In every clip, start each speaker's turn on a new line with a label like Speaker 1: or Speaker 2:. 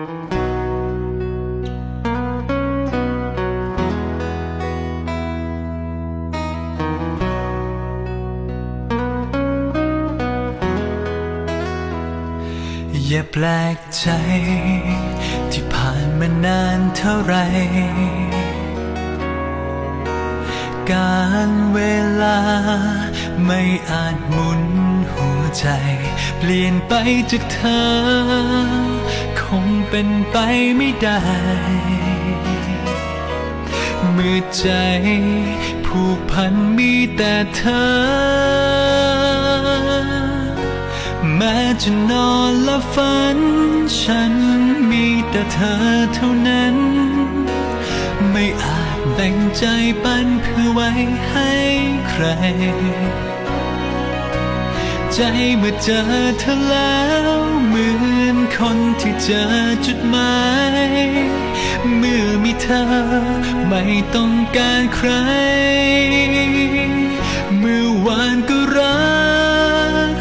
Speaker 1: อย่าแปลกใจ ที่ผ่านมานานเท่าไร การเวลาไม่อาจหมุนหัวใจ เปลี่ยนไปจากเธอ เป็นไปไม่ได้เมื่อใจผูกพันมีแต่เธอ แม้จะนอนและฝัน ฉันมีแต่เธอเท่านั้น ไม่อาจแบ่งใจปันเพื่อไว้ให้ใคร ใจเมื่อเจอเธอแล้ว ที่เจอจุดหมายเมื่อมีเธอไม่ต้องการใคร เมื่อวานก็รัก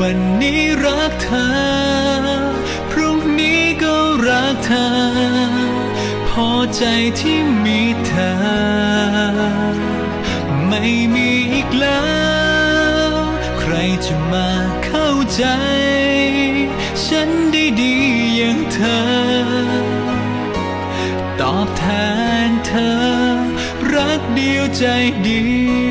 Speaker 1: วันนี้รักเธอ พรุ่งนี้ก็รักเธอ พอใจที่มีเธอ ไม่มีอีกแล้ว ใครจะมาเข้าใจ ฉันได้ดี ย่างเธอ ตอบแทนเธอ รักเดียวใจเดียว